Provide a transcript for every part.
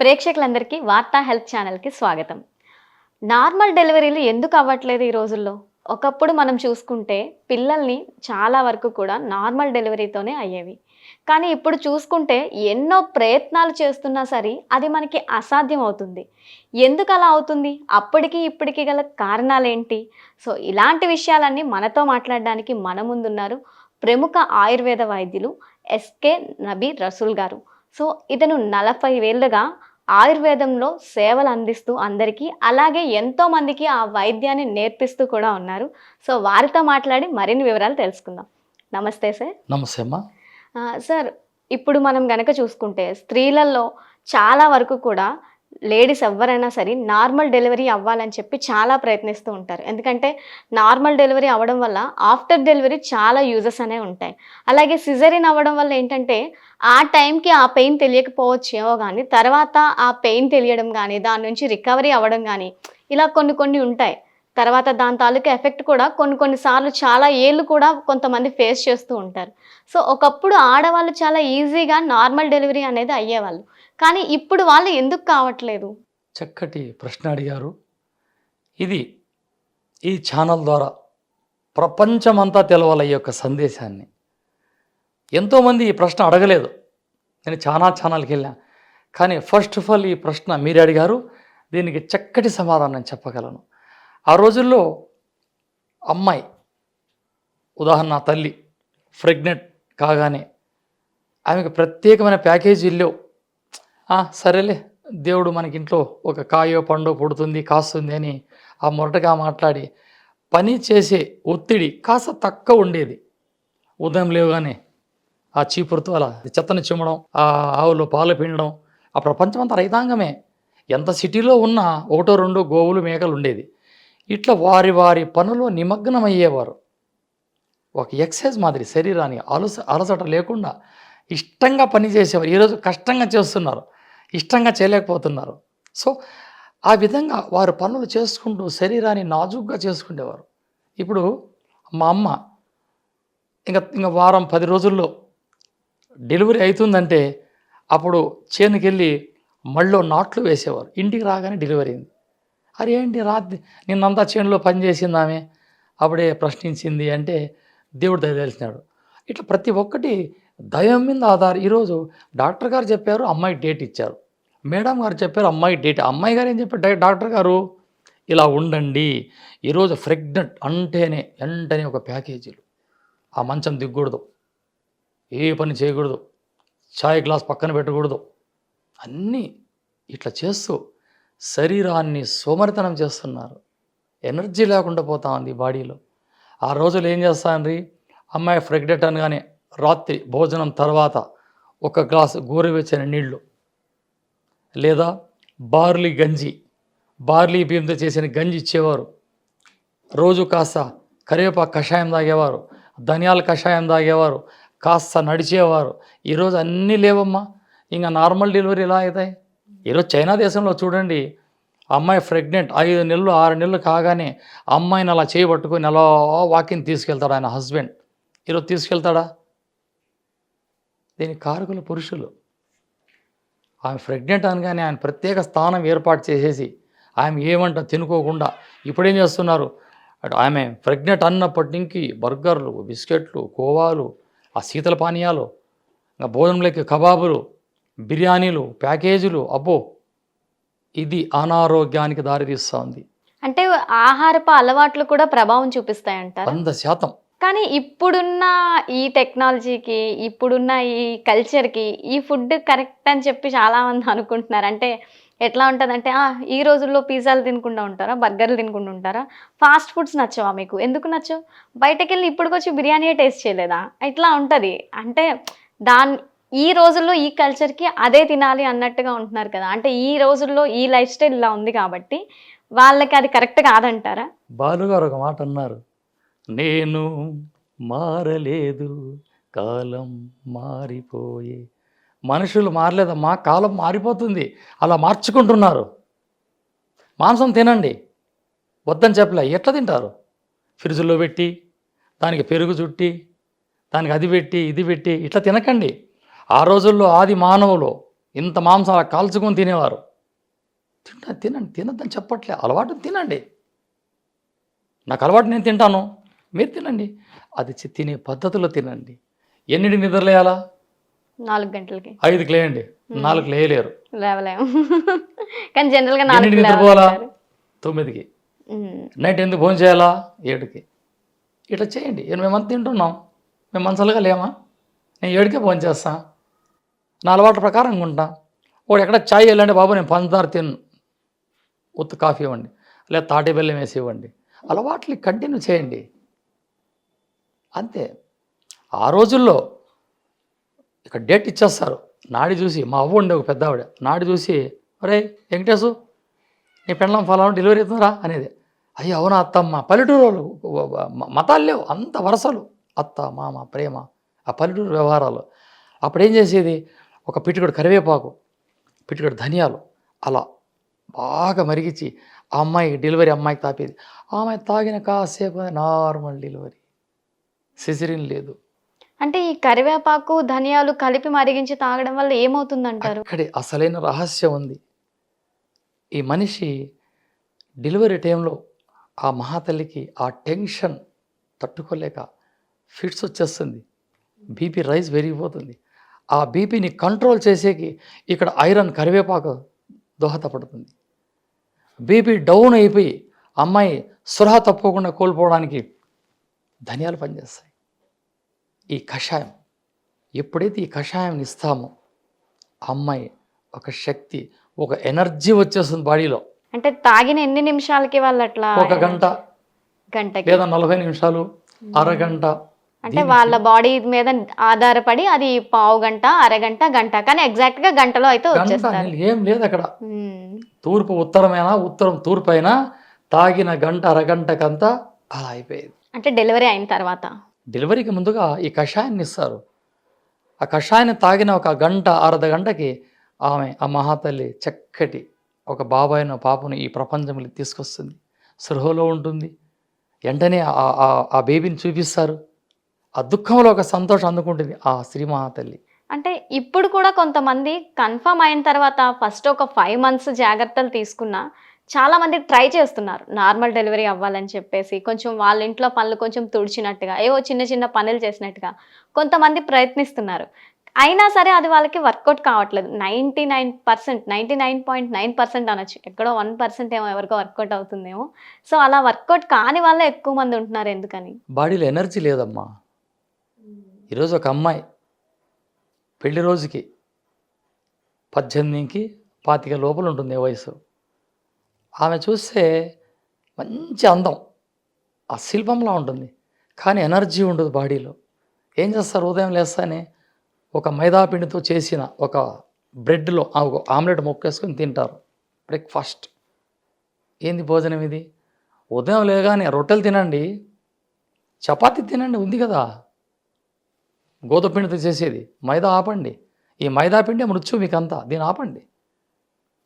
ప్రేక్షకులందరికీ వార్తా హెల్త్ ఛానల్కి స్వాగతం. నార్మల్ డెలివరీలు ఎందుకు అవ్వట్లేదు ఈ రోజుల్లో? ఒకప్పుడు మనం చూసుకుంటే పిల్లల్ని చాలా వరకు కూడా నార్మల్ డెలివరీతోనే అయ్యేవి. కానీ ఇప్పుడు చూసుకుంటే ఎన్నో ప్రయత్నాలు చేస్తున్నా సరే అది మనకి అసాధ్యం అవుతుంది. ఎందుకు అలా అవుతుంది? అప్పటికి ఇప్పటికి గల కారణాలేంటి? సో ఇలాంటి విషయాలన్నీ మనతో మాట్లాడడానికి మన ముందున్నారు ప్రముఖ ఆయుర్వేద వైద్యులు ఎస్కే నబీ రసూల్ గారు. సో ఇతను నలభై వేలుగా ఆయుర్వేదంలో సేవలు అందిస్తూ అందరికీ అలాగే ఎంతో మందికి ఆ వైద్యాన్ని నేర్పిస్తూ కూడా ఉన్నారు. సో వారితో మాట్లాడి మరిన్ని వివరాలు తెలుసుకుందాం. నమస్తే సార్. నమస్తే అమ్మా. సార్ ఇప్పుడు మనం గనక చూసుకుంటే స్త్రీలలో చాలా వరకు కూడా లేడీస్ ఎవరైనా సరే నార్మల్ డెలివరీ అవ్వాలని చెప్పి చాలా ప్రయత్నిస్తూ ఉంటారు. ఎందుకంటే నార్మల్ డెలివరీ అవ్వడం వల్ల ఆఫ్టర్ డెలివరీ చాలా యూజెస్ అనేవి ఉంటాయి. అలాగే సిజరిన్ అవ్వడం వల్ల ఏంటంటే ఆ టైంకి ఆ పెయిన్ తెలియకపోవచ్చేమో కానీ తర్వాత ఆ పెయిన్ తెలియడం కానీ దాని నుంచి రికవరీ అవ్వడం కానీ ఇలా కొన్ని కొన్ని ఉంటాయి. తర్వాత దాని తాలూకా ఎఫెక్ట్ కూడా కొన్ని కొన్నిసార్లు చాలా ఏళ్ళు కూడా కొంతమంది ఫేస్ చేస్తూ ఉంటారు. సో ఒకప్పుడు ఆడవాళ్ళు చాలా ఈజీగా నార్మల్ డెలివరీ అనేది అయ్యేవాళ్ళు. కానీ ఇప్పుడు వాళ్ళు ఎందుకు కావట్లేదు? చక్కటి ప్రశ్న అడిగారు. ఇది ఈ ఛానల్ ద్వారా ప్రపంచమంతా తెలవాలి ఈ యొక్క సందేశాన్ని. ఎంతోమంది ఈ ప్రశ్న అడగలేదు. నేను చాలా ఛానల్కి వెళ్ళా. కానీ ఫస్ట్ ఆఫ్ ఆల్ ఈ ప్రశ్న మీరు అడిగారు. దీనికి చక్కటి సమాధానం చెప్పగలను. ఆ రోజుల్లో అమ్మాయి ఉదాహరణ తల్లి ప్రెగ్నెంట్ కాగానే ఆమెకు ప్రత్యేకమైన ప్యాకేజీలు లేవు. సరేలే. దేవుడు మనకి ఇంట్లో ఒక కాయో పండో పుడుతుంది కాస్తుంది అని ఆ మొరటగా మాట్లాడి పని చేసే ఒత్తిడి కాస్త తక్కువ ఉండేది. ఉదయం లేవుగానే ఆ చీపురుతో అలా చెత్తను చిమ్మడం ఆ ఆవులో పాలు పిండడం ఆ ప్రపంచం అంతా రైతాంగమే. ఎంత సిటీలో ఉన్నా ఒకటో రెండో గోవులు మేకలు ఉండేది. ఇట్లా వారి వారి పనులో నిమగ్నమయ్యేవారు. ఒక ఎక్సైజ్ మాదిరి శరీరాన్ని అలస అలసట లేకుండా ఇష్టంగా పని చేసేవారు. ఈరోజు కష్టంగా చేస్తున్నారు. ఇష్టంగా చేయలేకపోతున్నారు. సో ఆ విధంగా వారు పనులు చేసుకుంటూ శరీరాన్ని నాజుగ్గా చేసుకునేవారు ఇప్పుడు మా అమ్మ ఇంకా ఇంకా వారం పది రోజుల్లో డెలివరీ అవుతుందంటే అప్పుడు చేనుకెళ్ళి మళ్ళీ నాట్లు వేసేవారు. ఇంటికి రాగానే డెలివరీ అయింది. అరే ఏంటి రాత్రి నిన్నంతా చేనులో పనిచేసింది ఆమె? అప్పుడే ప్రశ్నించింది అంటే దేవుడు దయదలిచినాడు ఇట్లా ప్రతి ఒక్కటి దయం మీద ఆధారం ఈరోజు డాక్టర్ గారు చెప్పారు అమ్మాయి డేట్ ఇచ్చారు. మేడం గారు చెప్పారు అమ్మాయి డేట్ అమ్మాయి గారు ఏం చెప్పారు? డాక్టర్ గారు ఇలా ఉండండి. ఈరోజు ప్రెగ్నెంట్ అంటేనే వెంటనే ఒక ప్యాకేజీలు. ఆ మంచం దిగకూడదు. ఏ పని చేయకూడదు. చాయ్ గ్లాస్ పక్కన పెట్టకూడదు. అన్నీ ఇట్లా చేస్తూ శరీరాన్ని సోమరితనం చేస్తున్నారు. ఎనర్జీ లేకుండా పోతా ఉంది బాడీలో. ఆ రోజులు ఏం చేస్తానండి అమ్మాయి ప్రెగ్నెంట్ అనగానే రాత్రి భోజనం తర్వాత ఒక గ్లాసు గోరువెచ్చని నీళ్ళు లేదా బార్లీ గంజి. బార్లీ బియ్యంతో చేసిన గంజి ఇచ్చేవారు. రోజు కాస్త కరివేపాకు కషాయం తాగేవారు. ధనియాల కషాయం తాగేవారు. కాస్త నడిచేవారు. ఈరోజు అన్నీ లేవమ్మా. ఇంకా నార్మల్ డెలివరీ ఎలా అవుతాయి? ఈరోజు చైనా దేశంలో చూడండి. అమ్మాయి ప్రెగ్నెంట్. ఐదు నెలలు ఆరు నెలలు కాగానే అమ్మాయిని అలా చేయబట్టుకుని అలా వాకింగ్ తీసుకెళ్తాడు ఆయన హస్బెండ్. ఈరోజు తీసుకెళ్తాడా? దీని కారకులు పురుషులు. ఆమె ప్రెగ్నెంట్ అనగానే ఆయన ప్రత్యేక స్థానం ఏర్పాటు చేసేసి ఆమె ఏమంట తినుకోకుండా ఇప్పుడేం చేస్తున్నారు? అటు ఆమె ప్రెగ్నెంట్ అన్నప్పటి నుంచి బర్గర్లు బిస్కెట్లు కోవాలు ఆ శీతల పానీయాలు ఇంకా భోజనంలోకి కబాబులు బిర్యానీలు ప్యాకేజీలు అబ్బో! ఇది అనారోగ్యానికి దారితీస్తుంది అంటే ఆహారపు అలవాట్లు కూడా ప్రభావం చూపిస్తాయంటారు? వంద శాతం. కానీ ఇప్పుడున్న ఈ టెక్నాలజీకి ఇప్పుడున్న ఈ కల్చర్కి ఈ ఫుడ్ కరెక్ట్ అని చెప్పి చాలామంది అనుకుంటున్నారు. అంటే ఎట్లా ఉంటుందంటే "ఆ, ఈ రోజుల్లో పిజ్జాలు తినకుండా ఉంటారా? బర్గర్లు తినకుండా ఉంటారా? ఫాస్ట్ ఫుడ్స్ నచ్చవా మీకు? ఎందుకు నచ్చవు? బయటకు వెళ్ళి ఇప్పటికొచ్చి బిర్యానీ టేస్ట్ చేయలేదా? ఇట్లా ఉంటుంది. అంటే దాని ఈ రోజుల్లో ఈ కల్చర్కి అదే తినాలి అన్నట్టుగా ఉంటున్నారు కదా. అంటే ఈ రోజుల్లో ఈ లైఫ్ స్టైల్ ఇలా ఉంది కాబట్టి వాళ్ళకి అది కరెక్ట్ కాదంటారా? బాలుగారు ఒక మాట అన్నారు. నేను మారలేదు కాలం మారిపోయే. మనుషులు మారలేదమ్మా కాలం మారిపోతుంది. అలా మార్చుకుంటున్నారు. మాంసం తినండి. వద్దని చెప్పలే. ఎట్లా తింటారు? ఫ్రిడ్జ్లో పెట్టి దానికి పెరుగు చుట్టి దానికి అది పెట్టి ఇది పెట్టి ఇట్లా తినకండి. ఆ రోజుల్లో ఆది మానవులు ఇంత మాంసం అలా కాల్చుకొని తినేవారు. తింటా తినండి. తినద్దని చెప్పట్లే. అలవాటు తినండి. నాకు అలవాటు నేను తింటాను. మీరు తినండి. అది తినే పద్ధతిలో తినండి. ఎన్నిటి నిద్రలేయాలా నాలుగు గంటలకి. ఐదుకి లేయండి. నాలుగు లేయలేరు. లేవలేము. కానీ జనరల్గా ఎన్నింటికి నాలుగు నిద్రపోవాలా తొమ్మిదికి. నైట్ ఎందుకు భోజనం చేయాలా? ఏడుకి. ఇట్లా చేయండి. మేమంతా తింటున్నాం. మేము మంచాలుగా లేమా నేను ఏడుకే భోజనం చేస్తా. నా అలవాటు ప్రకారం ఉంటా వాడు ఎక్కడ ఛాయ్ వెళ్ళండి బాబు నేను పంచదార తిన్ను. ఉత్త కాఫీ ఇవ్వండి. లేదా తాటి బెల్లం వేసి ఇవ్వండి. అలవాట్లు కంటిన్యూ చేయండి. అంతే. ఆ రోజుల్లో ఇక డేట్ ఇచ్చేస్తారు. నాడి చూసి మా అవ్వ ఉండే ఒక పెద్ద ఆవిడ నాడి చూసి ఒరే వెంకటేశు నీ పెండ్లం ఫలానా డెలివరీ అవుతుందిరా అనేది. అయ్యో అవునా అత్తమ్మ పల్లెటూరు వాళ్ళు మతాలు లేవు అంత వరసలు. అత్త మామ ప్రేమ ఆ పల్లెటూరు వ్యవహారాలు. అప్పుడు ఏం చేసేది? ఒక పిటికడు కరివేపాకు పిటికడు ధనియాలు అలా బాగా మరిగించి ఆ అమ్మాయికి డెలివరీ అమ్మాయికి తాపేది. ఆ అమ్మాయి తాగిన కాసేపు నార్మల్ డెలివరీ. సిసిరిన్ లేదు. అంటే ఈ కరివేపాకు ధనియాలు కలిపి మరిగించి తాగడం వల్ల ఏమవుతుందంటారు? అక్కడే అసలైన రహస్యం ఉంది. ఈ మనిషి డెలివరీ టైంలో ఆ మహాతల్లికి ఆ టెన్షన్ తట్టుకోలేక ఫిట్స్ వచ్చేస్తుంది. బీపీ రైస్ పెరిగిపోతుంది. ఆ బీపీని కంట్రోల్ చేసేకి ఇక్కడ ఐరన్ కరివేపాకు దోహదపడుతుంది. బీపీ డౌన్ అయిపోయి అమ్మాయి సురహ తప్పకుండా కోల్పోవడానికి ధనియాలు పనిచేస్తాయి. ఈ కషాయం. ఎప్పుడైతే ఈ కషాయం ఇస్తామో అమ్మాయి ఒక శక్తి ఒక ఎనర్జీ వచ్చేస్తుంది బాడీలో. అంటే తాగిన ఎన్ని నిమిషాలకి వాళ్ళు అట్లా ఒక గంట గంటకి? లేదా నలభై నిమిషాలు అరగంట అంటే వాళ్ళ బాడీ మీద ఆధారపడి అది పావు గంట అరగంట గంట కానీ ఎగ్జాక్ట్గా గంటలో అయితే గంట వచ్చేస్తారు. ఏం లేదు అక్కడ. తూర్పు ఉత్తరమైనా ఉత్తరం తూర్పు అయినా తాగిన గంట అరగంటకంతా అలా అయిపోయేది. అంటే డెలివరీ అయిన తర్వాత? డెలివరీకి ముందుగా ఈ కషాయాన్ని ఇస్తారు. ఆ కషాయాన్ని తాగిన ఒక గంట అర్ధ గంటకి ఆమె ఆ మహాతల్లి చక్కటి ఒక బాబాయిన పాపను ఈ ప్రపంచంలో తీసుకొస్తుంది. సృహలో ఉంటుంది. వెంటనే ఆ- ఆ బేబీని చూపిస్తారు. ఆ దుఃఖంలో ఒక సంతోషం అందుకుంటుంది ఆ శ్రీ మహాతల్లి. అంటే ఇప్పుడు కూడా కొంతమంది కన్ఫర్మ్ అయిన తర్వాత ఫస్ట్ ఒక ఫైవ్ మంత్స్ జాగ్రత్తలు తీసుకున్నా చాలా మంది ట్రై చేస్తున్నారు. నార్మల్ డెలివరీ అవ్వాలని చెప్పేసి కొంచెం వాళ్ళ ఇంట్లో పనులు కొంచెం తుడిచినట్టుగా ఏవో చిన్న చిన్న పనులు చేసినట్టుగా కొంతమంది ప్రయత్నిస్తున్నారు. అయినా సరే అది వాళ్ళకి వర్కౌట్ కావట్లేదు. Ninety nine percent ninety nine point nine percent అనొచ్చు. ఎక్కడో వన్ పర్సెంట్ ఏమో ఎవరికో వర్కౌట్ అవుతుందేమో. సో అలా వర్కౌట్ కాని వాళ్ళే ఎక్కువ మంది ఉంటున్నారు ఎందుకని? బాడీలో ఎనర్జీ లేదమ్మా. ఈరోజు ఒక అమ్మాయి పెళ్ళి రోజుకి పద్దెనిమిదికి పాతిక లోపల ఉంటుంది ఏ వయసు. ఆమె చూస్తే మంచి అందం. ఆ శిల్పంలా ఉంటుంది. కానీ ఎనర్జీ ఉండదు బాడీలో. ఏం చేస్తారు? ఉదయం లేస్తానే ఒక మైదాపిండితో చేసిన ఒక బ్రెడ్లో ఒక ఆమ్లెట్ మొక్కేసుకొని తింటారు. బ్రేక్ఫాస్ట్. ఏంది భోజనం ఇది? ఉదయం లేగానే రొట్టెలు తినండి. చపాతీ తినండి ఉంది కదా. గోధుమపిండితో చేసేది. మైదా ఆపండి. ఈ మైదా పిండి మృత్యు మీకు అంతా దీన్ని ఆపండి.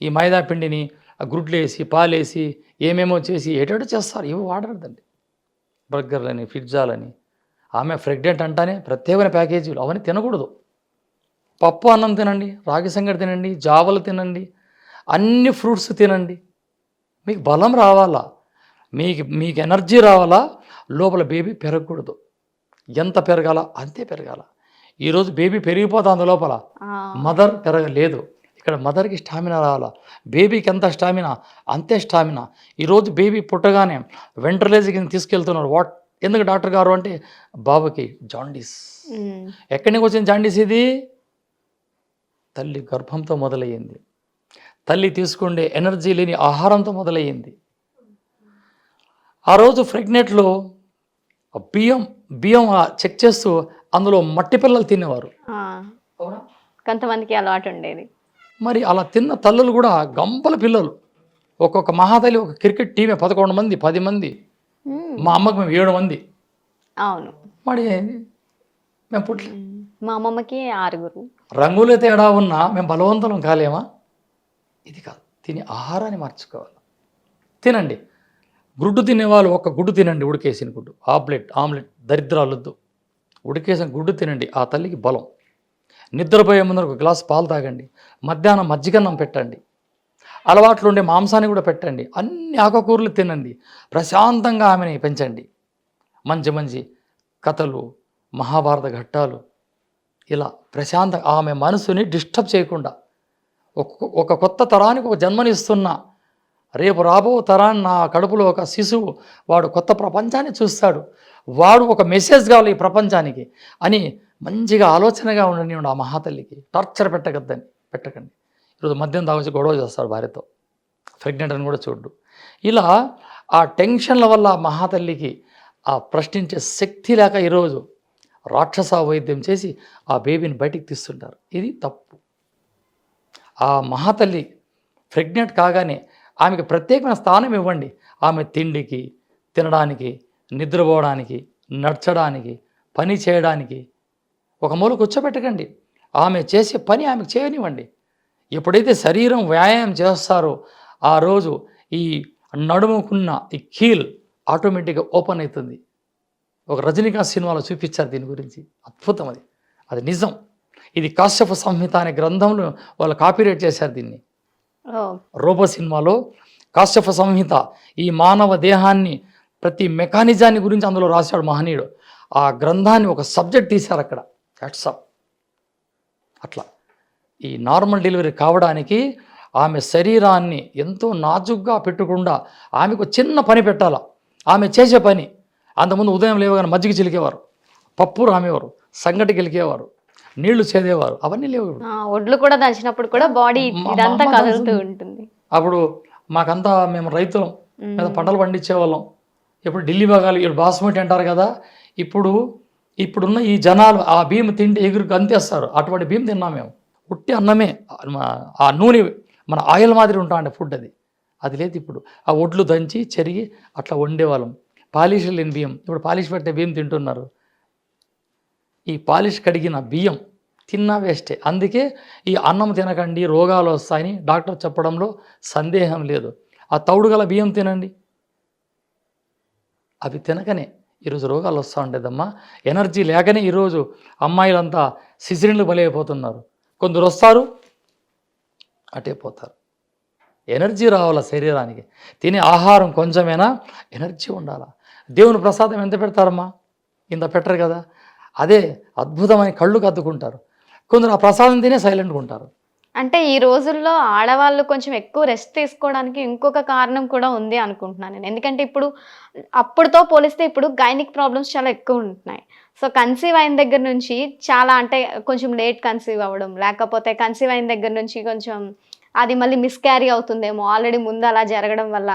ఈ మైదా పిండిని గుడ్లు వేసి పాలేసి ఏమేమో చేసి ఏటేటో చేస్తారు. ఇవి వాడరదండి. బర్గర్లని పిజ్జాలని. ఆమె ప్రెగ్నెంట్ అంటానే ప్రత్యేకమైన ప్యాకేజీలు. అవన్నీ తినకూడదు. పప్పు అన్నం తినండి రాగి సంగటి తినండి జావలు తినండి అన్ని ఫ్రూట్స్ తినండి. మీకు బలం రావాలా? మీకు మీకు ఎనర్జీ రావాలా? లోపల బేబీ పెరగకూడదు. ఎంత పెరగాల? అంతే పెరగాల. ఈరోజు బేబీ పెరిగిపోతుంది లోపల. మదర్ పెరగలేదు. ఇక్కడ మదర్కి స్టామినా రావాలా? బేబీకి ఎంత స్టామినా? అంతే స్టామినా. ఈరోజు బేబీ పుట్టగానే వెంట్రలేజ్ కింద తీసుకెళ్తున్నారు. వాట్? ఎందుకు డాక్టర్ గారు అంటే బాబుకి జాండీస్. ఎక్కడి నుంచి వచ్చిన జాండీస్ ఇది? తల్లి గర్భంతో మొదలయ్యింది. తల్లి తీసుకుండే ఎనర్జీ లేని ఆహారంతో మొదలయ్యింది. ఆ రోజు ప్రెగ్నెంట్లో బియ్యం బియ్యం చెక్ చేస్తూ అందులో మట్టి పిల్లలు తినేవారు. కొంతమందికి అలవాటు ఉండేది. మరి అలా తిన్న తల్లులు కూడా గంపల పిల్లలు. ఒక్కొక్క మహాతల్లి ఒక క్రికెట్ టీమే పదకొండు మంది పది మంది. మా అమ్మకి మేము ఏడు మంది. అవును. మరి మేము పుట్ల. మా అమ్మమ్మకి ఆరుగురు. రంగుల తేడా ఉన్నా మేము బలవంతులం కాలేమా? ఇది కాదు. తినే ఆహారాన్ని మార్చుకోవాలి. తినండి. గుడ్డు తినేవాళ్ళు ఒక గుడ్డు తినండి ఉడికేసిన గుడ్డు. Omelette omelette దరిద్రాలొద్దు. ఉడికేసిన గుడ్డు తినండి ఆ తల్లికి బలం. నిద్రపోయే ముందర ఒక గ్లాస్ పాలు తాగండి. మధ్యాహ్నం మజ్జిగన్నం పెట్టండి. అలవాట్లు ఉండే మాంసాన్ని కూడా పెట్టండి. అన్ని ఆకుకూరలు తినండి. ప్రశాంతంగా ఆమెని పెంచండి. మంచి మంచి కథలు మహాభారత ఘట్టాలు ఇలా ప్రశాంత ఆమె మనసుని డిస్టర్బ్ చేయకుండా ఒక ఒక కొత్త తరానికి ఒక జన్మనిస్తున్న రేపు రాబో తరాన్ని నా కడుపులో ఒక శిశువు వాడు కొత్త ప్రపంచాన్ని చూస్తాడు. వాడు ఒక మెసేజ్ కావాలి ఈ ప్రపంచానికి అని మంచిగా ఆలోచనగా ఉండనివ్వండి ఆ మహాతల్లికి. టార్చర్ పెట్టకద్దని పెట్టకండి. ఈరోజు మద్యం తాగొచ్చి గొడవ చేస్తాడు భార్యతో. ప్రెగ్నెంట్ అని కూడా చూడు ఇలా ఆ టెన్షన్ల వల్ల ఆ మహాతల్లికి ఆ ప్రశ్నించే శక్తి లేక ఈరోజు రాక్షస వైద్యం చేసి ఆ బేబీని బయటికి తీస్తుంటారు. ఇది తప్పు. ఆ మహాతల్లి ప్రెగ్నెంట్ కాగానే ఆమెకు ప్రత్యేకమైన స్థానం ఇవ్వండి. ఆమె తిండికి తినడానికి నిద్రపోవడానికి నడచడానికి పని చేయడానికి ఒక మూల కూర్చోబెట్టకండి. ఆమె చేసే పని ఆమెకు చేయనివ్వండి. ఎప్పుడైతే శరీరం వ్యాయామం చేస్తారో ఆ రోజు ఈ నడుముకున్న ఈ కీల్ ఆటోమేటిక్గా ఓపెన్ అవుతుంది. ఒక రజనీకాంత్ సినిమాలో చూపించారు దీని గురించి. అద్భుతం అది. అది నిజం. ఇది కాశ్యప సంహిత అనే గ్రంథంలో వాళ్ళు కాపీరైట్ చేశారు దీన్ని. రోబో సినిమాలో కాశ్యప సంహిత ఈ మానవ దేహాన్ని ప్రతి మెకానిజాన్ని గురించి అందులో రాశాడు మహనీయుడు. ఆ గ్రంథాన్ని ఒక సబ్జెక్ట్ తీశారు అక్కడ. వాట్సాప్ అట్లా. ఈ నార్మల్ డెలివరీ కావడానికి ఆమె శరీరాన్ని ఎంతో నాజుగ్గా పెట్టకుండా ఆమెకు చిన్న పని పెట్టాల? ఆమె చేసే పని. అంతకుముందు ఉదయం లేవగానే మజ్జిగ చిలికేవారు. పప్పు రామేవారు. సంగటి గెలికేవారు నీళ్ళు చేదేవారు. అవన్నీ లేవు ఒడ్లు కూడా దంచినప్పుడు కూడా బాడీ ఇదంతా కదులుతూ. ఉంటుంది. అప్పుడు మాకంతా మేము రైతులం. మీద పంటలు పండించే వాళ్ళం ఇప్పుడు ఢిల్లీ భాగాలు ఇప్పుడు బాస్మతి అంటారు కదా. ఇప్పుడు ఇప్పుడున్న ఈ జనాలు ఆ బియ్యం తిండి ఎగురు గంతేస్తారు అటువంటి బియ్యం తిన్నాం మేము. ఉట్టి అన్నమే ఆ- ఆ నూనె మన ఆయిల్ మాదిరి ఉంటామండి ఫుడ్ అది. అది లేదు ఇప్పుడు. ఆ ఒడ్లు దంచి చెరిగి అట్లా వండేవాళ్ళం. పాలిష్ లేని బియ్యం. ఇప్పుడు పాలిష్ పెట్టే బియ్యం తింటున్నారు. ఈ పాలిష్ కడిగిన బియ్యం తిన్నా వేస్టే. అందుకే ఈ అన్నం తినకండి రోగాలు వస్తాయని డాక్టర్ చెప్పడంలో సందేహం లేదు. ఆ తౌడు గల బియ్యం తినండి. అవి తినకనే. ఈరోజు రోగాలు వస్తూ ఉండేదమ్మా. ఎనర్జీ లేకనే ఈరోజు అమ్మాయిలంతా సిసిరిన్లు బలైపోతున్నారు. కొందరు వస్తారు అటే పోతారు. ఎనర్జీ రావాల శరీరానికి. తినే ఆహారం కొంచెమైనా ఎనర్జీ ఉండాలా. దేవుని ప్రసాదం ఎంత పెడతారమ్మా? ఇంత పెట్టరు కదా. అదే అద్భుతమైన కళ్ళు కద్దుకుంటారు. కొందరు ఆ ప్రసాదం తినే సైలెంట్గా ఉంటారు. అంటే ఈ రోజుల్లో ఆడవాళ్ళు కొంచెం ఎక్కువ రెస్ట్ తీసుకోవడానికి ఇంకొక కారణం కూడా ఉంది అనుకుంటున్నాను నేను. ఎందుకంటే ఇప్పుడు అప్పుడుతో పోలిస్తే ఇప్పుడు గైనిక్ ప్రాబ్లమ్స్ చాలా ఎక్కువ ఉంటున్నాయి. సో కన్సీవ్ అయిన దగ్గర నుంచి చాలా అంటే కొంచెం లేట్ కన్సీవ్ అవ్వడం లేకపోతే కన్సీవ్ అయిన దగ్గర నుంచి కొంచెం అది మళ్ళీ మిస్క్యారీ అవుతుందేమో ఆల్రెడీ ముందు అలా జరగడం వల్ల.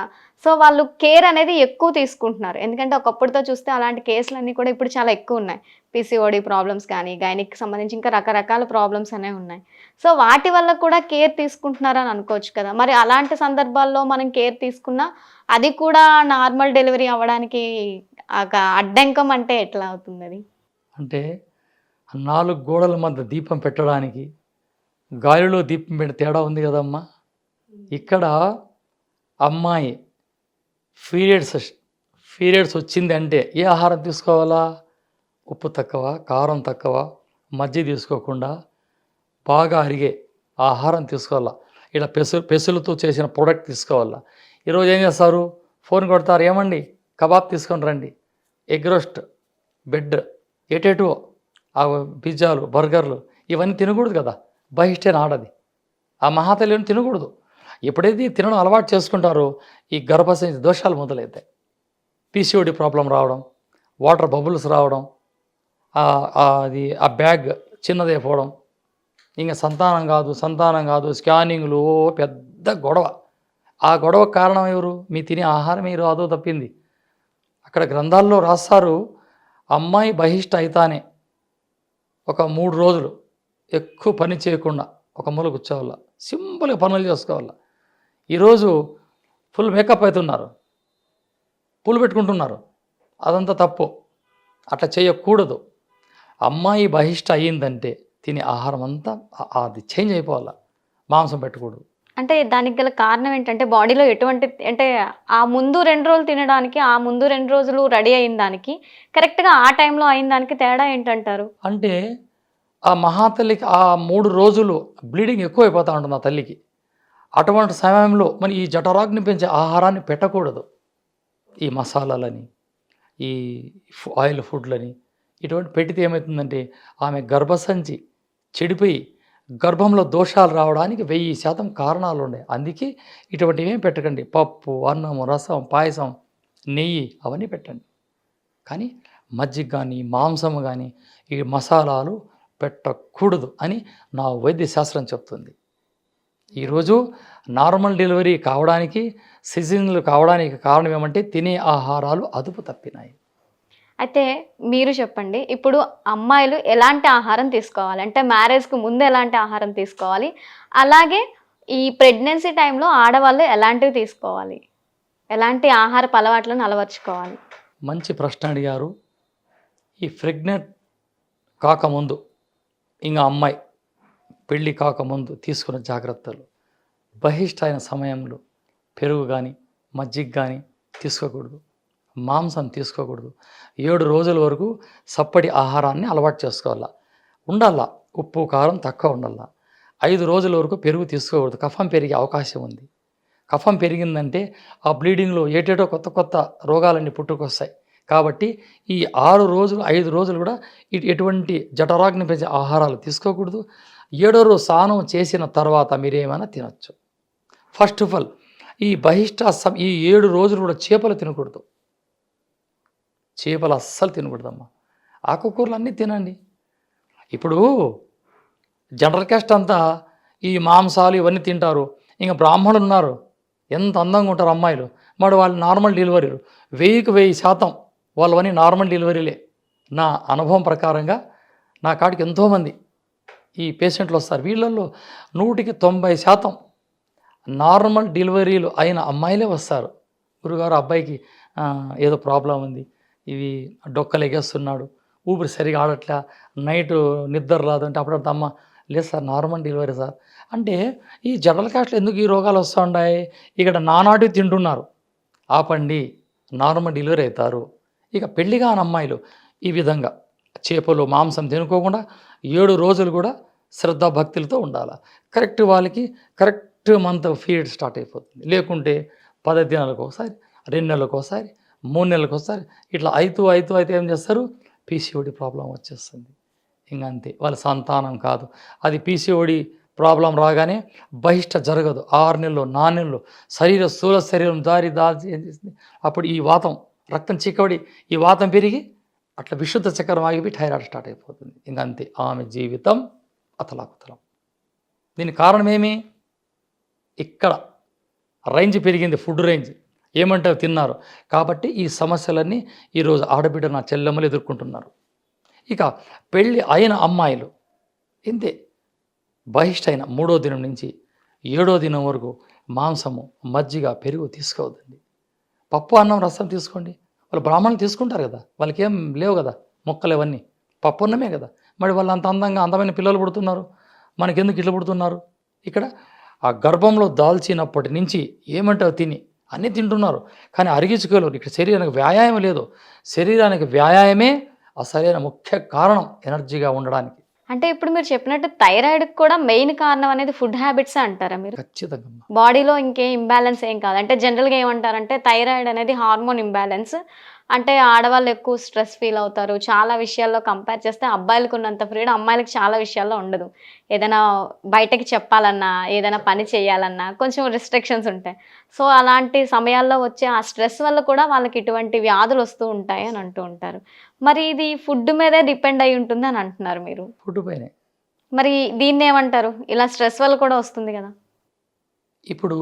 సో వాళ్ళు కేర్ అనేది ఎక్కువ తీసుకుంటున్నారు. ఎందుకంటే ఒకప్పుడుతో చూస్తే అలాంటి కేసులన్నీ కూడా ఇప్పుడు చాలా ఎక్కువ ఉన్నాయి. పీసీఓడి ప్రాబ్లమ్స్ కానీ గైనిక్ సంబంధించి ఇంకా రకరకాల ప్రాబ్లమ్స్ అనేవి ఉన్నాయి. సో వాటి వల్ల కూడా కేర్ తీసుకుంటున్నారని అనుకోవచ్చు కదా. మరి అలాంటి సందర్భాల్లో మనం కేర్ తీసుకున్నా అది కూడా నార్మల్ డెలివరీ అవ్వడానికి అడ్డంకం అంటే ఎట్లా అవుతుంది అది? అంటే నాలుగు గోడల మధ్య దీపం పెట్టడానికి గాలిలో దీపం పెట్టే తేడా ఉంది కదమ్మా. ఇక్కడ అమ్మాయి పీరియడ్స్ పీరియడ్స్ వచ్చింది అంటే ఏ ఆహారం తీసుకోవాలా? ఉప్పు తక్కువ కారం తక్కువ మజ్జి తీసుకోకుండా బాగా అరిగే ఆహారం తీసుకోవాలా. ఇలా పెసు పెసులతో చేసిన ప్రోడక్ట్ తీసుకోవాలా. ఈరోజు ఏం చేస్తారు? ఫోన్ కొడతారు ఏమండి? కబాబ్ తీసుకొని రండి. ఎగ్ రోస్ట్ బెడ్ ఏటేటో ఆ పిజ్జాలు బర్గర్లు ఇవన్నీ తినకూడదు కదా. బహిష్టే ఆడది ఆ మహాతల్లిని తినకూడదు. ఎప్పుడైతే తినడం అలవాటు చేసుకుంటారో ఈ గర్భసంచి దోషాలు మొదలవుతాయి. పీసీఓడి ప్రాబ్లం రావడం వాటర్ బబుల్స్ రావడం అది ఆ బ్యాగ్ చిన్నదైపోవడం ఇంకా సంతానం కాదు సంతానం కాదు స్కానింగ్లు పెద్ద గొడవ. ఆ గొడవ కారణం ఎవరు? మీ తినే ఆహారం మీరు అదో తప్పింది. అక్కడ గ్రంథాల్లో రాస్తారు అమ్మాయి బహిష్ట అయితానే. ఒక మూడు రోజులు ఎక్కువ పని చేయకుండా ఒక మూల కూర్చోవాల? సింపుల్గా పనులు చేసుకోవాల? ఈరోజు ఫుల్ మేకప్ అవుతున్నారు పూలు పెట్టుకుంటున్నారు. అదంతా తప్పు. అట్లా చేయకూడదు. అమ్మాయి బహిష్ట అయ్యిందంటే తినే ఆహారం అంతా అది చేంజ్ అయిపోవాల? మాంసం పెట్టకూడదు. అంటే దానికి గల కారణం ఏంటంటే బాడీలో ఎటువంటి అంటే ఆ ముందు రెండు రోజులు తినడానికి ఆ ముందు రెండు రోజులు రెడీ అయిన దానికి కరెక్ట్గా ఆ టైంలో అయిన దానికి తేడా ఏంటంటారు? అంటే ఆ మహాతల్లికి ఆ మూడు రోజులు బ్లీడింగ్ ఎక్కువైపోతూ ఉంటుంది ఆ తల్లికి. అటువంటి సమయంలో మరి ఈ జఠరాగ్ని పెంచే ఆహారాన్ని పెట్టకూడదు. ఈ మసాలాలని ఈ ఆయిల్ ఫుడ్లని ఇటువంటి పెట్టితే ఏమవుతుందంటే ఆమె గర్భసంచి చెడిపోయి గర్భంలో దోషాలు రావడానికి వెయ్యి శాతం కారణాలు ఉన్నాయి. అందుకే ఇటువంటివి ఏం పెట్టకండి. పప్పు అన్నము రసం పాయసం నెయ్యి అవన్నీ పెట్టండి. కానీ మజ్జిగ కానీ మాంసం కానీ ఈ మసాలాలు పెట్టకూడదు అని నా వైద్య శాస్త్రం చెప్తుంది. ఈరోజు నార్మల్ డెలివరీ కావడానికి సిజన్లు కావడానికి కారణం ఏమంటే తినే ఆహారాలు అదుపు తప్పినాయి. అయితే మీరు చెప్పండి ఇప్పుడు అమ్మాయిలు ఎలాంటి ఆహారం తీసుకోవాలి? అంటే మ్యారేజ్కి ముందు ఎలాంటి ఆహారం తీసుకోవాలి? అలాగే ఈ ప్రెగ్నెన్సీ టైంలో ఆడవాళ్ళు ఎలాంటివి తీసుకోవాలి? ఎలాంటి ఆహారపు అలవాట్లను అలవర్చుకోవాలి? మంచి ప్రశ్న అడిగారు. ఈ ప్రెగ్నెంట్ కాకముందు ఇంకా అమ్మాయి పెళ్ళి కాకముందు తీసుకున్న జాగ్రత్తలు బహిష్ట అయిన సమయంలో పెరుగు కానీ మజ్జిగ కానీ తీసుకోకూడదు. మాంసం తీసుకోకూడదు. ఏడు రోజుల వరకు సప్పటి ఆహారాన్ని అలవాటు చేసుకోవాలా. ఉండాలా ఉప్పు కారం తక్కువ ఉండాలా. ఐదు రోజుల వరకు పెరుగు తీసుకోకూడదు. కఫం పెరిగే అవకాశం ఉంది. కఫం పెరిగిందంటే ఆ బ్లీడింగ్లో ఏటేటో కొత్త కొత్త రోగాలన్నీ పుట్టుకొస్తాయి. కాబట్టి ఈ ఆరు రోజులు ఐదు రోజులు కూడా ఎటువంటి జఠరాగ్ని పెంచే ఆహారాలు తీసుకోకూడదు. ఏడో రోజు స్నానం చేసిన తర్వాత మీరేమైనా తినొచ్చు. ఫస్ట్ ఆఫ్ ఆల్ ఈ బహిష్ట ఈ ఏడు రోజులు కూడా చేపలు తినకూడదు. చేపలు అస్సలు తినకూడదమ్మా. ఆకుకూరలు అన్నీ తినండి. ఇప్పుడు జనరల్ క్యాస్ట్ అంతా ఈ మాంసాలు ఇవన్నీ తింటారు. ఇంకా బ్రాహ్మణులు ఉన్నారు. ఎంత అందంగా ఉంటారు అమ్మాయిలు. మరి వాళ్ళు నార్మల్ డెలివరీలు. వెయ్యికి వెయ్యి శాతం వాళ్ళవన్నీ నార్మల్ డెలివరీలే. నా అనుభవం ప్రకారంగా నా కాడికి ఎంతోమంది ఈ పేషెంట్లు వస్తారు. వీళ్ళల్లో నూటికి తొంభై శాతం నార్మల్ డెలివరీలు అయిన అమ్మాయిలే వస్తారు. గురుగారు అబ్బాయికి ఏదో ప్రాబ్లం ఉంది. ఇవి డొక్కలు ఎగేస్తున్నాడు. ఊపిరి సరిగా ఆడట్లే. నైట్ నిద్ర రాదు అంటే అప్పుడప్పుడు అమ్మ లేదు సార్ నార్మల్ డెలివరీ సార్. అంటే ఈ జనరల్ కాస్ట్లో ఎందుకు ఈ రోగాలు వస్తూ ఉన్నాయి ఇక్కడ నానాటి తింటున్నారు. ఆపండి నార్మల్ డెలివరీ అవుతారు. ఇక పెళ్ళిగా కాని అమ్మాయిలు ఈ విధంగా చేపలు మాంసం తినుకోకుండా ఏడు రోజులు కూడా శ్రద్ధ భక్తులతో ఉండాలి? కరెక్ట్ వాళ్ళకి కరెక్ట్ మంత్ ఫీడ్ స్టార్ట్ అయిపోతుంది. లేకుంటే పది దినాలకు ఒకసారి రెండు నెలలకు ఒకసారి మూడు నెలలకు ఒకసారి ఇట్లా అయితూ అయితూ అయితే ఏం చేస్తారు? పీసీఓడి ప్రాబ్లం వచ్చేస్తుంది. ఇంకా అంతే. వాళ్ళ సంతానం కాదు. అది పీసీఓడి ప్రాబ్లం రాగానే బహిష్ట జరగదు. ఆరు నెలలు నాలుగు నెలలు శరీర స్థూల శరీరం దారి దాల్చి ఏం చేస్తుంది అప్పుడు ఈ వాతం రక్తం చిక్కబడి ఈ వాతం పెరిగి అట్లా విశుద్ధ చక్రం ఆగిపోయి థైరాయిడ్ స్టార్ట్ అయిపోతుంది. ఇంక అంతే. ఆమె జీవితం అతలాకుతలం. దీనికి కారణం ఏమి? ఇక్కడ రేంజ్ పెరిగింది ఫుడ్ రేంజ్. ఏమంటారు? తిన్నారు. కాబట్టి ఈ సమస్యలన్నీ ఈరోజు ఆడబిడ్డ నా చెల్లెమ్మలు ఎదుర్కొంటున్నారు. ఇక పెళ్ళి అయిన అమ్మాయిలు ఇంతే. బహిష్టైన మూడో దినం నుంచి ఏడో దినం వరకు మాంసము మజ్జిగ పెరుగు తీసుకోవద్దండి. పప్పు అన్నం రసం తీసుకోండి. వాళ్ళు బ్రాహ్మణులు తీసుకుంటారు కదా. వాళ్ళకి ఏం లేవు కదా మొక్కలు ఇవన్నీ పప్పు అన్నమే కదా. మరి వాళ్ళు అంత అందంగా అందమైన పిల్లలు పుడుతున్నారు. మనకెందుకు ఇట్లా పుడుతున్నారు? ఇక్కడ ఆ గర్భంలో దాల్చినప్పటి నుంచి ఏమంటావు తిని? అన్నీ తింటున్నారు. కానీ అరిగించుకోలేరు ఇక్కడ శరీరానికి వ్యాయామం లేదు. శరీరానికి వ్యాయామమే అసలైన ముఖ్య కారణం ఎనర్జీగా ఉండడానికి. అంటే ఇప్పుడు మీరు చెప్పినట్టు థైరాయిడ్కి కూడా మెయిన్ కారణం అనేది ఫుడ్ హ్యాబిట్స్ అంటారా మీరు? ఖచ్చితంగా. బాడీలో ఇంకేం ఇంబ్యాలెన్స్ ఏం కాదు. అంటే జనరల్గా ఏమంటారంటే థైరాయిడ్ అనేది హార్మోన్ ఇంబ్యాలెన్స్. అంటే ఆడవాళ్ళు ఎక్కువ స్ట్రెస్ ఫీల్ అవుతారు. చాలా విషయాల్లో కంపేర్ చేస్తే అబ్బాయిలకు ఉన్నంత ఫ్రీడమ్ అమ్మాయిలకు చాలా విషయాల్లో ఉండదు. ఏదైనా బయటకి చెప్పాలన్నా ఏదైనా పని చేయాలన్నా కొంచెం రిస్ట్రిక్షన్స్ ఉంటాయి. సో అలాంటి సమయాల్లో వచ్చే ఆ స్ట్రెస్ వల్ల కూడా వాళ్ళకి ఇటువంటి వ్యాధులు వస్తూ ఉంటాయి అని అంటూ ఉంటారు. మరి ఇది ఫుడ్ మీదే డిపెండ్ అయి ఉంటుంది అని అంటున్నారు మీరు. ఫుడ్ పైనే. మరి దీన్ని ఏమంటారు? ఇలా స్ట్రెస్ వల్ల కూడా వస్తుంది కదా. ఇప్పుడు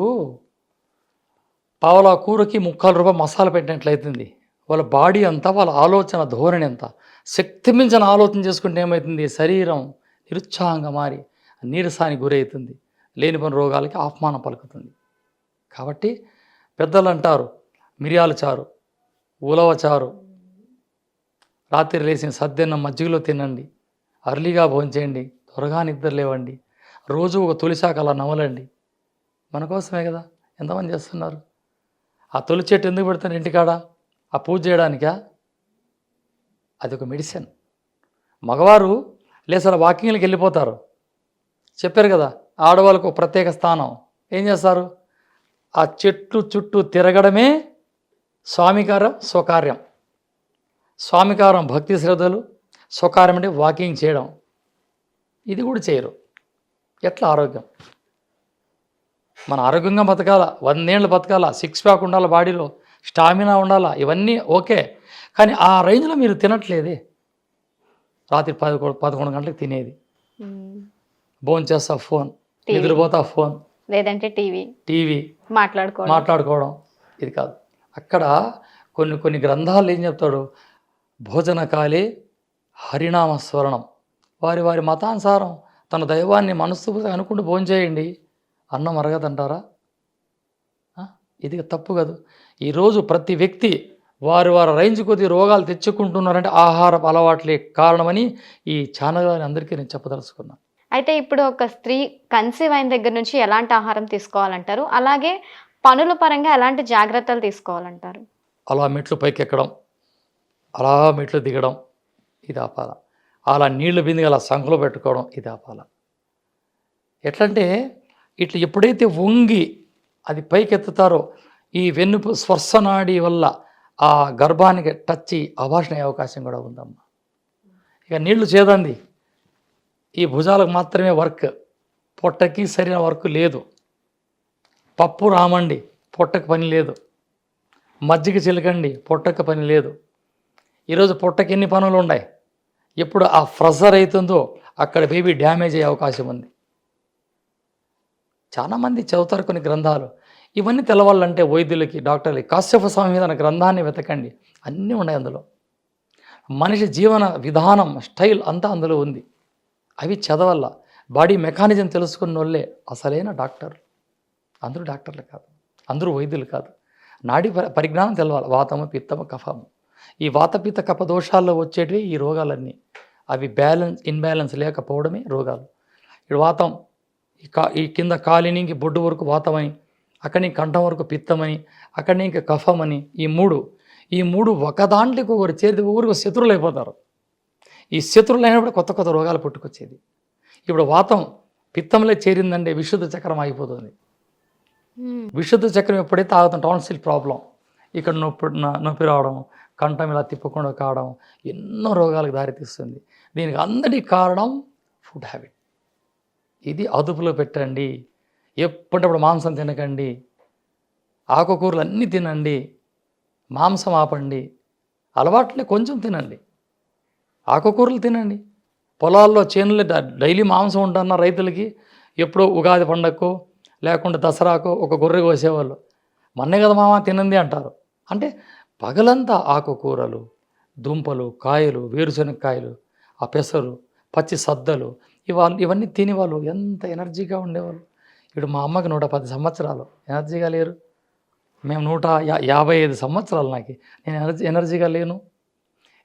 పావులా కూరకి ముక్కాలు రూపాయలు మసాలా పెట్టినట్లయితుంది. వాళ్ళ బాడీ అంతా వాళ్ళ ఆలోచన ధోరణి ఎంత శక్తి మించిన ఆలోచన చేసుకుంటే ఏమవుతుంది శరీరం నిరుత్సాహంగా మారి నీరసానికి గురవుతుంది. లేని పని రోగాలకి ఆహ్వానం పలుకుతుంది. కాబట్టి పెద్దలు అంటారు మిరియాల చారు ఉలవ చారు. రాత్రి లేచిన సద్దెన్న మజ్జిగలో తినండి. అర్లీగా భోంచేయండి త్వరగా నిద్ర లేవండి. రోజు ఒక తులిసాక అలా నవలండి మన కోసమే కదా? ఎంతమంది చేస్తున్నారు? ఆ తొలి చెట్టు ఎందుకు పెడతారు ఇంటికాడ? ఆ పూజ చేయడానికా? అది ఒక మెడిసిన్ మగవారు లేసరి వాకింగ్లకు వెళ్ళిపోతారు. చెప్పారు కదా ఆడవాళ్ళకు ప్రత్యేక స్థానం. ఏం చేస్తారు? ఆ చెట్లు చుట్టూ తిరగడమే స్వామికారం స్వకార్యం. స్వామికారం భక్తి శ్రద్ధలు స్వకార్యం అంటే వాకింగ్ చేయడం. ఇది కూడా చేయరు. ఎట్లా ఆరోగ్యం? మన ఆరోగ్యంగా బతకాల? వందేళ్ళు బతకాల? సిక్స్ ప్యాక్ ఉండాలి బాడీలో. స్టామినా ఉండాలా? ఇవన్నీ ఓకే. కానీ ఆ రేంజ్లో మీరు తినట్లేదే. రాత్రి పదకొండు పదకొండు గంటలకు తినేది. భోజనం చేస్తా ఫోన్. నిద్రపోతా ఫోన్. లేదంటే టీవీ. టీవీ. మాట్లాడుకోవడం. మాట్లాడుకోవడం. ఇది కాదు. అక్కడ కొన్ని కొన్ని గ్రంథాలు ఏం చెప్తాడు? భోజనకాలే హరినామ స్మరణం. వారి వారి మతానుసారం తన దైవాన్ని మనస్సు అనుకుంటూ భోజనం చేయండి. అన్నం అరగదంటారా? ఇది తప్పు కాదు. ఈరోజు ప్రతి వ్యక్తి వారి వారి రేంజ్ కొద్ది రోగాలు తెచ్చుకుంటున్నారంటే ఆహార అలవాట్లే కారణమని ఈ ఛానల్ అందరికీ నేను చెప్పదలుచుకున్నాను. అయితే ఇప్పుడు ఒక స్త్రీ కన్సీవ్ అయిన దగ్గర నుంచి ఎలాంటి ఆహారం తీసుకోవాలంటారు? అలాగే పనుల పరంగా ఎలాంటి జాగ్రత్తలు తీసుకోవాలంటారు? అలా మెట్లు పైకి ఎక్కడం అలా మెట్లు దిగడం ఇది ఆపాల. అలా నీళ్ళు బిందిగా అలా సంఖలో పెట్టుకోవడం ఇది ఆపాల. ఎట్లంటే ఇట్లా ఎప్పుడైతే వంగి అది పైకి ఎత్తుతారో ఈ వెన్నుపు స్పర్శనాడి వల్ల ఆ గర్భానికి టచ్ అభాషణ అయ్యే అవకాశం కూడా ఉందమ్మా. ఇక నీళ్ళు చేదండి ఈ భుజాలకు మాత్రమే వర్క్. పొట్టకి సరైన వర్క్ లేదు. పప్పు రామండి పొట్టకు పని లేదు. మజ్జిగ చిలకండి పొట్టకు పని లేదు. ఈరోజు పొట్టకి ఎన్ని పనులు ఉన్నాయి? ఎప్పుడు ఆ ఫ్రెజర్ అవుతుందో అక్కడ బేబీ డ్యామేజ్ అయ్యే అవకాశం ఉంది. చాలామంది చదువుతారు కొన్ని గ్రంథాలు ఇవన్నీ తెలవాలంటే వైద్యులకి డాక్టర్లకి కాశ్యప స్వామి మీద గ్రంథాన్ని వెతకండి. అన్నీ ఉన్నాయి అందులో. మనిషి జీవన విధానం స్టైల్ అంతా అందులో ఉంది. అవి చదవల్ల బాడీ మెకానిజం తెలుసుకున్న వాళ్ళే అసలైన డాక్టర్ అందరూ డాక్టర్లు కాదు. అందరూ వైద్యులు కాదు. నాడి పరి- పరిజ్ఞానం తెలవాలి. వాతము పిత్తము కఫము. ఈ వాత పిత్త కఫ దోషాల్లో వచ్చేటివి ఈ రోగాలన్నీ. అవి బ్యాలెన్స్ ఇన్బ్యాలెన్స్ లేకపోవడమే రోగాలు. ఇప్పుడు వాతం ఈ కా ఈ కింద కాలి నుంచి బొడ్డు వరకు వాతమని అక్కడి నుంచి కంఠం వరకు పిత్తమని అక్కడి నుంచి కఫమని ఈ మూడు ఈ మూడు ఒక దాంట్లోకి ఒకరు చేరితే ఊరికి శత్రువులు అయిపోతారు. ఈ శత్రువులు అయినప్పుడు కొత్త కొత్త రోగాలు పుట్టుకొచ్చేది. ఇప్పుడు వాతం పిత్తంలో చేరిందంటే విశుద్ధ చక్రం అయిపోతుంది. విశుద్ధ చక్రం ఎప్పుడైతే ఆగుతాం టాన్సిల్ ప్రాబ్లం. ఇక్కడ నొప్పి న- నొప్పి రావడం కంఠం ఇలా తిప్పకుండా కావడం ఎన్నో రోగాలకు దారితీస్తుంది. దీనికి అందరి కారణం ఫుడ్ హ్యాబిట్. ఇది అదుపులో పెట్టండి. ఎప్పుడప్పుడు మాంసం తినకండి. ఆకుకూరలు అన్నీ తినండి. మాంసం ఆపండి. అలవాట్లే కొంచెం తినండి. ఆకుకూరలు తినండి. పొలాల్లో చేనులు డైలీ మాంసం ఉంటున్న రైతులకి ఎప్పుడో ఉగాది పండగకో లేకుంటే దసరాకో ఒక గొర్రె కోసేవాళ్ళు. మొన్నే కదా మామ తినంది అంటారు. అంటే పగలంతా ఆకుకూరలు దుంపలు కాయలు వేరుశనగకాయలు ఆ పెసరు పచ్చి సద్దలు ఇవాళ ఇవన్నీ తిని వాళ్ళు ఎంత ఎనర్జీగా ఉండేవాళ్ళు. ఇప్పుడు మా అమ్మకి నూట పది సంవత్సరాలు. ఎనర్జీగా లేరు. మేము నూట యా యాభై ఐదు సంవత్సరాలు నాకు. నేను ఎనర్జీ ఎనర్జీగా లేను.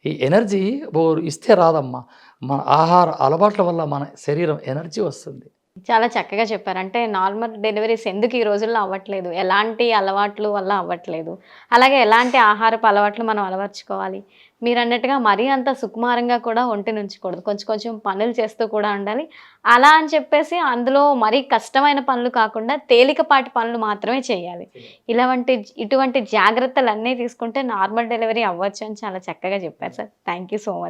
ఈ ఎనర్జీ ఓ ఇస్తే రాదమ్మా. మన ఆహార అలవాట్ల వల్ల మన శరీరం ఎనర్జీ వస్తుంది. చాలా చక్కగా చెప్పారు. అంటే నార్మల్ డెలివరీస్ ఎందుకు ఈ రోజుల్లో అవ్వట్లేదు? ఎలాంటి అలవాట్లు వల్ల అవ్వట్లేదు? అలాగే ఎలాంటి ఆహారపు అలవాట్లు మనం అలవర్చుకోవాలి? మీరు అన్నట్టుగా మరీ అంత సుకుమారంగా కూడా ఒంటి నుంచకూడదు. కొంచెం కొంచెం పనులు చేస్తూ కూడా ఉండాలి. అలా అని చెప్పేసి అందులో మరీ కష్టమైన పనులు కాకుండా తేలికపాటి పనులు మాత్రమే చేయాలి. ఇలాంటి ఇటువంటి జాగ్రత్తలు అన్నీ తీసుకుంటే నార్మల్ డెలివరీ అవ్వచ్చు అని చాలా చక్కగా చెప్పారు sir. Thank you so much.